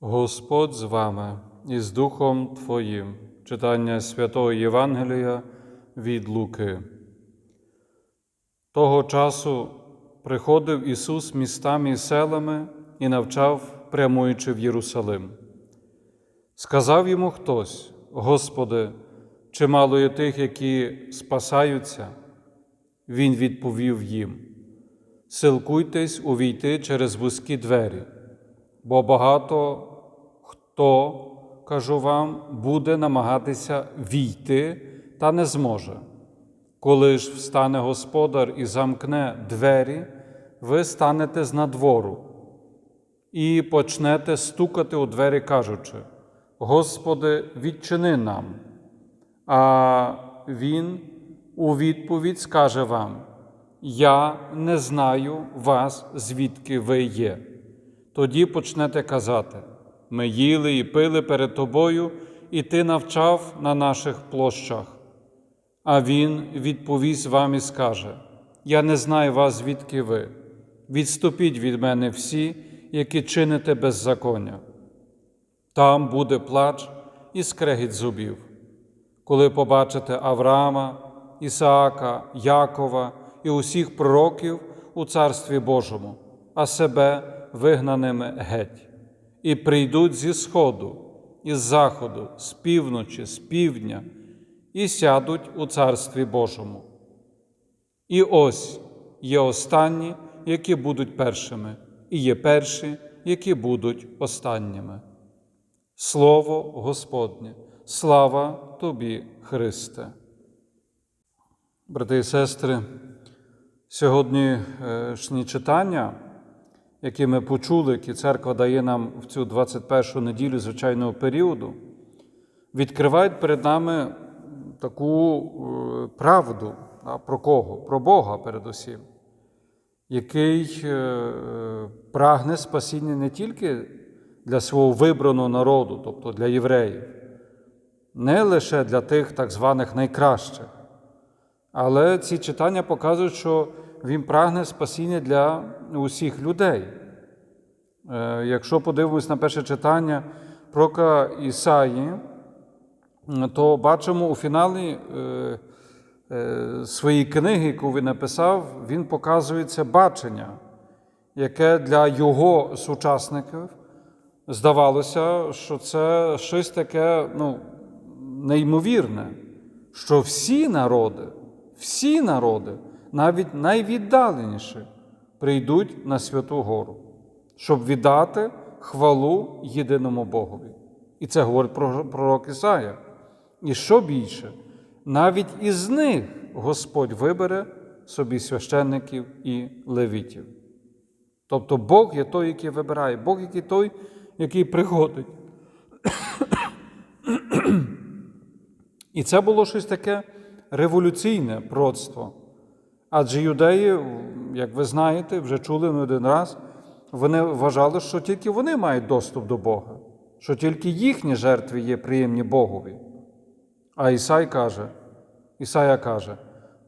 Господь з вами і з Духом Твоїм. Читання Святого Євангелія від Луки. Того часу приходив Ісус містами і селами і навчав, прямуючи в Єрусалим. Сказав йому хтось: Господи, чимало є тих, які спасаються. Він відповів їм: Силкуйтесь увійти через вузькі двері, бо багато хто, кажу вам, буде намагатися війти та не зможе. Коли ж встане господар і замкне двері, ви станете з надвору і почнете стукати у двері, кажучи: Господи, відчини нам. А Він у відповідь скаже вам: Я не знаю вас, звідки ви є. Тоді почнете казати: Ми їли і пили перед тобою, і ти навчав на наших площах. А він відповість вам і скаже: Я не знаю вас, звідки ви. Відступіть від мене всі, які чините беззаконня. Там буде плач і скрегіт зубів, коли побачите Авраама, Ісаака, Якова і усіх пророків у Царстві Божому, а себе вигнаними геть, і прийдуть зі сходу, із заходу, з півночі, з півдня, і сядуть у Царстві Божому. І ось є останні, які будуть першими, і є перші, які будуть останніми. Слово Господнє, слава тобі, Христе. Брати і сестри, сьогоднішні читання, які ми почули, які церква дає нам в цю 21 неділю звичайного періоду, відкривають перед нами таку е, правду про кого? Про Бога передусім, який е, прагне спасіння не тільки для свого вибраного народу, тобто для євреїв, не лише для тих так званих найкращих, але ці читання показують, що він прагне спасіння для усіх людей. Е, Якщо подивимось на перше читання пророка Ісаї, то бачимо у фіналі е, е, своєї книги, яку він написав, він показує це бачення, яке для його сучасників здавалося, що це щось таке ну, неймовірне, що всі народи, всі народи, навіть найвіддаленіші, прийдуть на Святу Гору, щоб віддати хвалу єдиному Богові. І це говорить про пророк Ісая. І що більше, навіть із них Господь вибере собі священників і левітів. Тобто Бог є той, який вибирає, Бог який той, який приходить. І це було щось таке революційне пророцтво. Адже юдеї, як ви знаєте, вже чули не один раз, вони вважали, що тільки вони мають доступ до Бога, що тільки їхні жертви є приємні Богові. А Ісай каже, Ісая каже,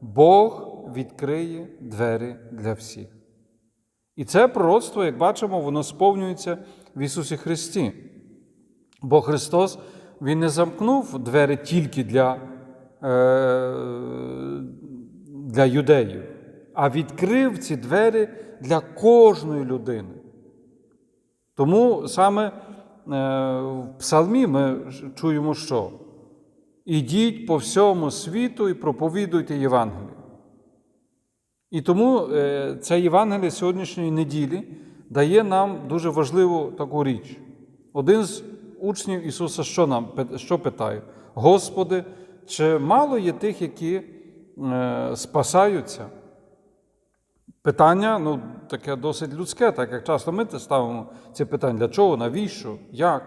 Бог відкриє двері для всіх. І це пророцтво, як бачимо, воно сповнюється в Ісусі Христі. Бо Христос Він не замкнув двері тільки для, е, для юдеїв, а відкрив ці двері для кожної людини. Тому саме е, в Псалмі ми чуємо, що ідіть по всьому світу і проповідуйте Євангеліє. І тому е, це Євангеліє сьогоднішньої неділі дає нам дуже важливу таку річ. Один з учнів Ісуса що нам що питає? Господи, чи мало є тих, які спасаються? Питання ну, таке досить людське, так як часто ми ставимо ці питання: для чого, навіщо, як?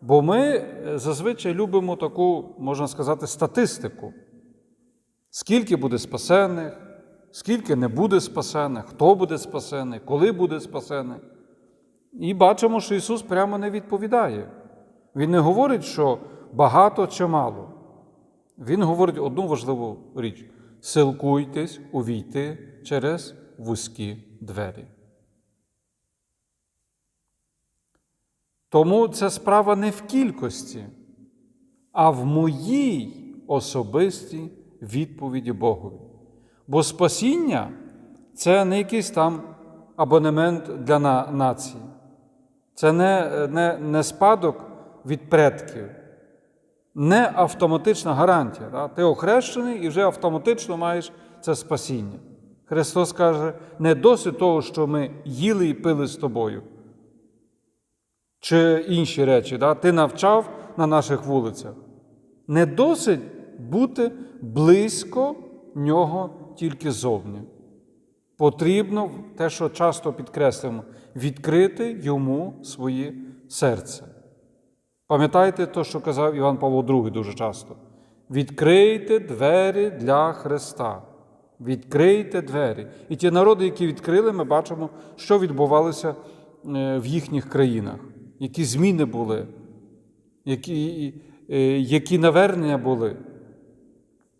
Бо ми зазвичай любимо таку, можна сказати, статистику. Скільки буде спасених, скільки не буде спасених, хто буде спасений, коли буде спасений. І бачимо, що Ісус прямо не відповідає. Він не говорить, що багато чи мало. Він говорить одну важливу річ: силкуйтесь увійти через вузькі двері. Тому це справа не в кількості, а в моїй особистій відповіді Богові. Бо спасіння це не якийсь там абонемент для на- нації, це не, не, не спадок від предків, не автоматична гарантія. Да? Ти охрещений і вже автоматично маєш це спасіння. Христос каже, не досить того, що ми їли і пили з тобою. Чи інші речі, да? ти навчав на наших вулицях. Не досить бути близько нього тільки зовні. Потрібно те, що часто підкреслюємо, відкрити йому своє серце. Пам'ятаєте те, що казав Іван Павло II дуже часто? Відкрийте двері для Христа. Відкрийте двері. І ті народи, які відкрили, ми бачимо, що відбувалося е, в їхніх країнах, які зміни були, які, е, які навернення були.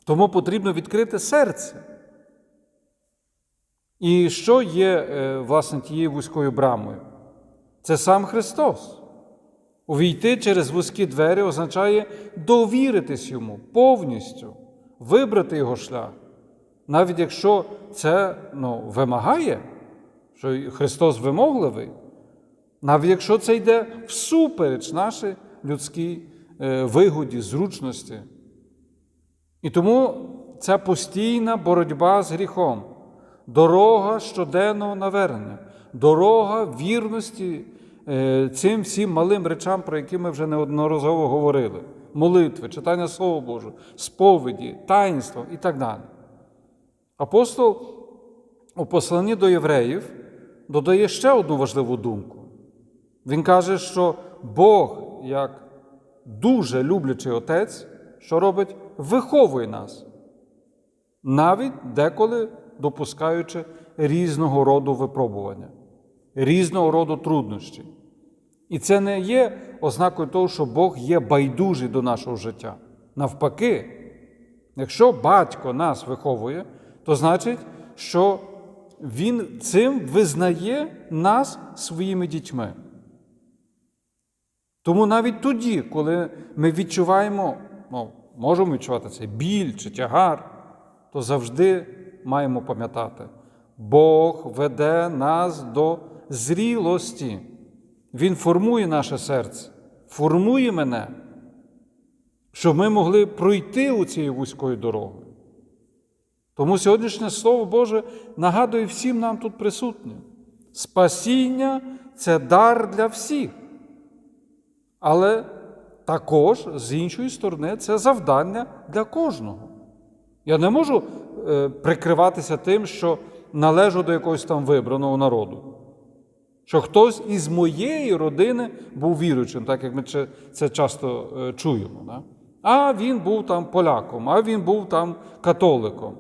Тому потрібно відкрити серце. І що є, е, власне, тією вузькою брамою? Це сам Христос. Увійти через вузькі двері означає довіритись йому повністю, вибрати його шлях. Навіть якщо це ну, вимагає, що Христос вимогливий, навіть якщо це йде всупереч нашій людській е, вигоді, зручності. І тому це постійна боротьба з гріхом, дорога щоденного навернення, дорога вірності цим всім малим речам, про які ми вже неодноразово говорили: молитви, читання Слова Божого, сповіді, таїнства і так далі. Апостол у посланні до євреїв додає ще одну важливу думку. Він каже, що Бог, як дуже люблячий отець, що робить, виховує нас, навіть деколи допускаючи різного роду випробування, різного роду труднощі. І це не є ознакою того, що Бог є байдужий до нашого життя. Навпаки, якщо батько нас виховує, то значить, що Він цим визнає нас своїми дітьми. Тому навіть тоді, коли ми відчуваємо, ну, можемо відчувати цей біль чи тягар, то завжди маємо пам'ятати, Бог веде нас до зрілості. Він формує наше серце, формує мене, щоб ми могли пройти у цією вузькою дорогою. Тому сьогоднішнє Слово Боже нагадує всім нам тут присутнім. Спасіння це дар для всіх. Але також, з іншої сторони, це завдання для кожного. Я не можу е, прикриватися тим, що належу до якогось там вибраного народу. Що хтось із моєї родини був віруючим, так як ми це, часто е, чуємо. Да? А він був там поляком, а він був там католиком.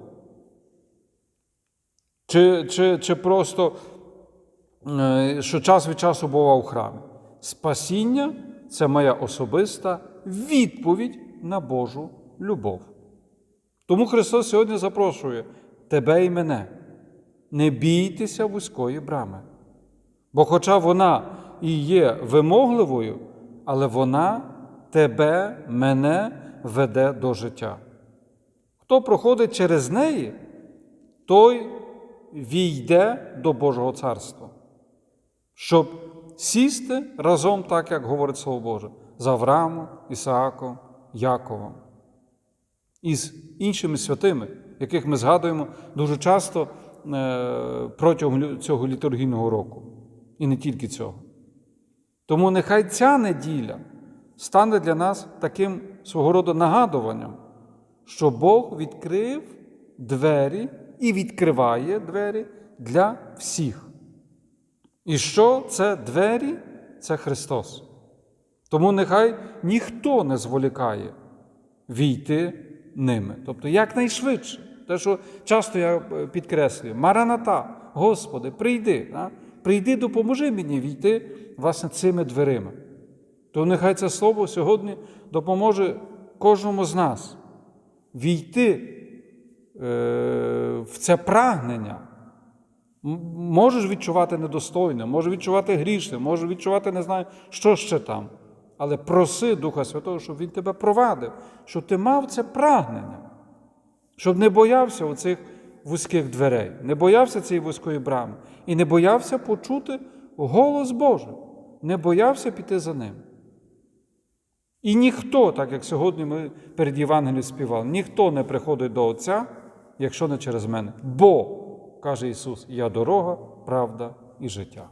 Чи, чи, чи просто е, що час від часу бував у храмі. Спасіння це моя особиста відповідь на Божу любов. Тому Христос сьогодні запрошує тебе і мене. Не бійтеся вузької брами. Бо, хоча вона і є вимогливою, але вона тебе, мене веде до життя. Хто проходить через неї, той війде до Божого царства, щоб сісти разом, так як говорить Слово Боже, з Авраамом, Ісааком, Яковом і з іншими святими, яких ми згадуємо дуже часто е, протягом цього літургійного року. І не тільки цього. Тому нехай ця неділя стане для нас таким свого роду нагадуванням, що Бог відкрив двері і відкриває двері для всіх. І що це двері? Це Христос. Тому нехай ніхто не зволікає війти ними. Тобто якнайшвидше. Те, що часто я підкреслюю, Мараната, Господи, прийди? Прийди, допоможи мені війти власне цими дверима. То нехай це слово сьогодні допоможе кожному з нас війти е, в це прагнення Можеш відчувати недостойне, можеш відчувати грішне, можеш відчувати не знаю, що ще там. Але проси Духа Святого, щоб Він тебе провадив, щоб ти мав це прагнення, щоб не боявся оцих вузьких дверей, не боявся цієї вузької брами і не боявся почути голос Божий, не боявся піти за ним. І ніхто, так як сьогодні ми перед Євангелієм співали, ніхто не приходить до Отця, якщо не через мене. Бо, каже Ісус, я дорога, правда і життя.